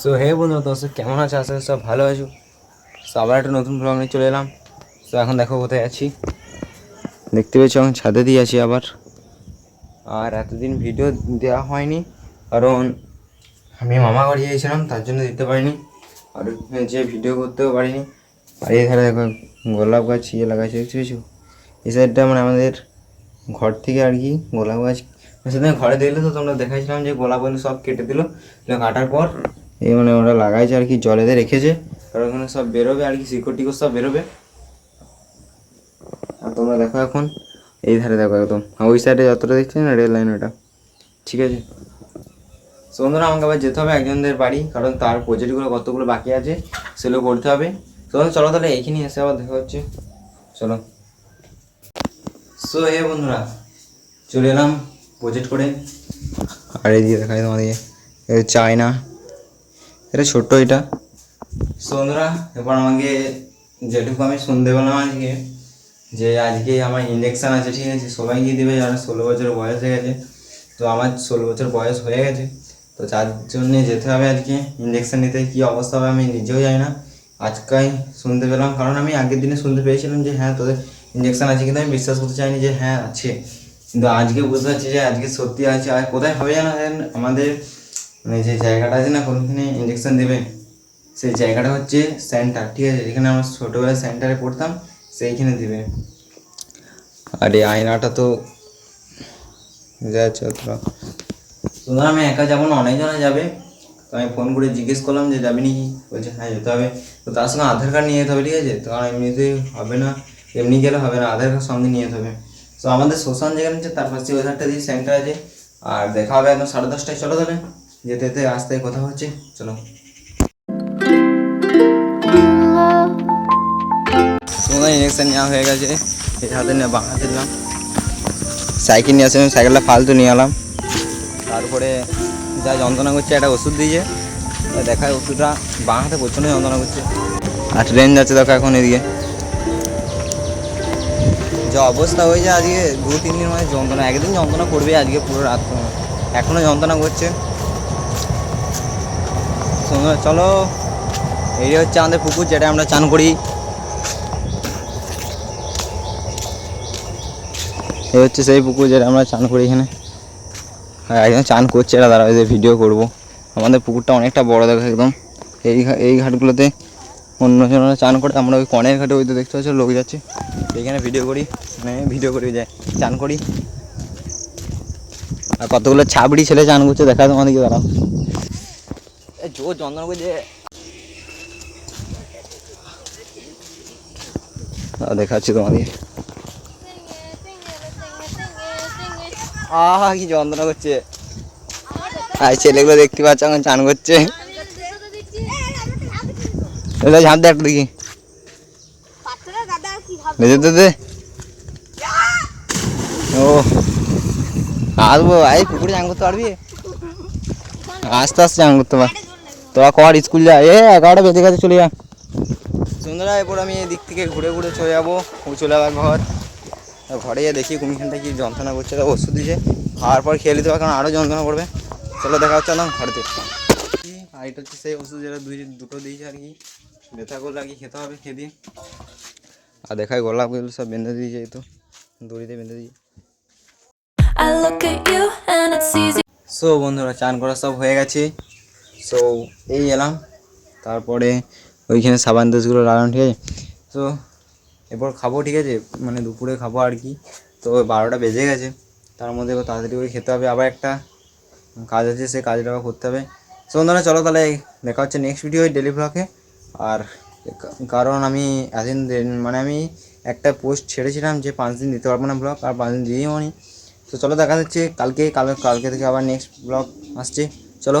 So hey বন্ধু তো কেমন আছে? করি সব ভালো আছো। তো আবার একটা নতুন ব্লগ নিয়ে চলে এলাম। তো এখন দেখো কোথায় আছি। দেখতে পেয়েছ, এখন ছাদে দিয়ে আছি আবার। আর এতদিন ভিডিও দেওয়া হয়নি, কারণ আমি মামা বাড়ি গিয়েছিলাম, তার জন্য দিতে পারিনি। আর যে ভিডিও করতেও পারিনি। আর এখানে দেখো, গোলাপ গাছ ইয়ে লাগাইছে, দেখতে পেয়েছ? এই সাইডটা মানে আমাদের ঘর থেকে আর কি, গোলাপ গাছ। সেদিন ঘরে দেখলে তো তোমরা দেখাইছিলাম যে গোলাপগুলো সব কেটে দিল। কাটার পর এই মানে ওরা লাগাইছে আর কি, জলেতে রেখেছে। আর ওখানে সব বেরোবে, আর কি শিকড় টিকড় সব বেরোবে। আর তোমরা দেখো এখন, এই ধারে দেখো একদম। ওই সাইডে যতটা দেখছি না রেল লাইন ওটা। ঠিক আছে? বন্ধুরা, আমাকে আবার যেতে হবে একজনদের বাড়ি, কারণ তার প্রজেক্টগুলো কতগুলো বাকি আছে, সেগুলো করতে হবে। তো চলো তাহলে এইখানে এসে আবার দেখা হচ্ছে। চলো। সো হে বন্ধুরা, চলে এলাম প্রজেক্ট করে। আর এই দিয়ে দেখাই তোমাদেরকে। এটা চায়না। এটা ছোট্ট এটা। বন্ধুরা এবার আমাকে যেটুকু আমি শুনতে পেলাম আজকে, যে আজকে আমার ইঞ্জেকশান আছে, ঠিক আছে? সবাইকে দেবে, যারা ষোলো বছর বয়স হয়ে গেছে। তো আমার ষোলো বছর বয়স হয়ে গেছে। তো যার জন্যে যেতে হবে আজকে ইঞ্জেকশান নিতে, কী অবস্থা হবে আমি নিজেও জানি না। আজকাই শুনতে পেলাম, কারণ আমি আগের দিনে শুনতে পেয়েছিলাম যে হ্যাঁ তোদের ইঞ্জেকশান আছে কিন্তু আমি বিশ্বাস করতে চাইনি যে হ্যাঁ আছে। কিন্তু আজকে বুঝতে পারছি যে, আজকে সত্যি আছে, আর কোথায় হবে জানা, আমাদের মানে যে জায়গাটা আছে না কোনখানে ইঞ্জেকশন দেবে, সেই জায়গাটা হচ্ছে সেন্টার ঠিক আছে? যেখানে আমরা ছোটোবেলায় সেন্টারে পড়তাম, সেইখানে দেবে। আর এই আয়নাটা তো যাচ্ছে অতটা। শুধু আমি একা যাব না, অনেকজনে যাবে। তো আমি ফোন করে জিজ্ঞেস করলাম যে, যাবি নাকি? বলছে হ্যাঁ যেতে হবে। তো তার সঙ্গে আধার কার্ড নিয়ে যেতে হবে, ঠিক আছে? তো এমনিতে হবে না, এমনি গেলে হবে না, আধার কার্ড সঙ্গে নিয়ে যেতে হবে। তো আমাদের শ্মশান যেখানে আছে, তার পাশে ওই ধারটা দিয়ে সেন্টার আছে। আর দেখা হবে একদম সাড়ে দশটায়। চলো তাহলে। যেতে যেতে রাস্তায় কথা হচ্ছে। চলো। তোমাদের নেওয়া হয়ে গেছে। এই হাতে নিয়ে বাঁ হাতে দিলাম। সাইকেল নিয়ে আসলাম, সাইকেলটা ফালতু নিয়ে এলাম। তারপরে যা যন্ত্রণা করছে, একটা ওষুধ দিয়েছে। দেখায় ওষুধটা বাঁ হাতে প্রচণ্ড যন্ত্রণা করছে। আর ট্রেন যাচ্ছে দেখো এখন এদিকে। যে অবস্থা হয়েছে আজকে দু তিন দিন মানে যন্ত্রণা, একদিন যন্ত্রণা করবে আজকে পুরো রাত। এখনও যন্ত্রণা করছে। শোনো, চলো। এই হচ্ছে আমাদের পুকুর যেটা আমরা চান করি। এই হচ্ছে সেই পুকুর যেটা আমরা চান করি এখানে। আর একজন চান করছে এটা দাঁড়া ভিডিও করব। আমাদের পুকুরটা অনেকটা বড় দেখো একদম। এই এই ঘাটগুলোতে অন্য জনেরা চান করে আমরা ওই কনের ঘাটে ওই তো দেখতে পাচ্ছি লোক যাচ্ছে। এইখানে ভিডিও করি মানে ভিডিও করি যায় চান করি। আর কতগুলো ছাবড়ি ছেলে চান করছে দেখা তোমাদেরকে দাঁড়াও। জোর যন্ত্রণা করছে দেখাচ্ছি তোমাদেরকে আহা, কি যন্ত্রণা করছে। আর ছেলেগুলো দেখতে পাচ্ছ, এখন চান করছে। এগুলো ঝাঁপ দে একটা দেখি। বেঁধে দে। ও। আসব, এই পুকুরে চান করতে পারবি? আস্তে আস্তে চান করতে পার। তোরা কর স্কুল যা। এ এগারোটা বেজে গেছে চলে যা। সুন্দরা এরপর আমি এদিক থেকে ঘুরে ঘুরে চলে যাব। ও চলে যাবার ঘর। ঘরে গিয়ে দেখি কুমিখানটা কি যন্ত্রণা করছে তা ওষুধ দিয়েছে খাওয়ার পর খেয়ে নিতে হবে কারণ আরও যন্ত্রণা করবে। চলো দেখা হচ্ছে না ঘরেতে। আর এটা হচ্ছে সেই ওষুধ যেটা দুই দুটো দিয়েছে আর কি। ব্যথা করলে আর কি খেতে হবে খেয়ে দিয়ে। আর দেখায় গোলাপগুলো সব বেঁধে দিয়েছে এই তো। দড়িতে বেঁধে দিয়ে. সো বন্ধুরা চান করা সব হয়ে গেছে। সো এই এলাম। তারপরে ওইখানে সাবান দোষগুলো লাগানো, ঠিক আছে? তো এরপর খাব, ঠিক আছে? মানে দুপুরে খাব আর কি। তো বারোটা বেজে গেছে। তার মধ্যে তাড়াতাড়ি করে খেতে হবে। আবার একটা কাজ আছে, সে কাজটা আবার করতে হবে। সো বন্ধুরা, চলো তাহলে দেখা হচ্ছে নেক্সট ভিডিও ওই ডেলি ব্লগে আর কারণ আমি এতদিন মানে আমি একটা পোস্ট ছেড়েছিলাম যে পাঁচ দিন দিতে পারব না ব্লগ আর পাঁচ দিন দিয়েও নি। তো চলো দেখা যাচ্ছে কালকে, কাল, কালকে থেকে আবার নেক্সট ব্লগ আসছে। চলো।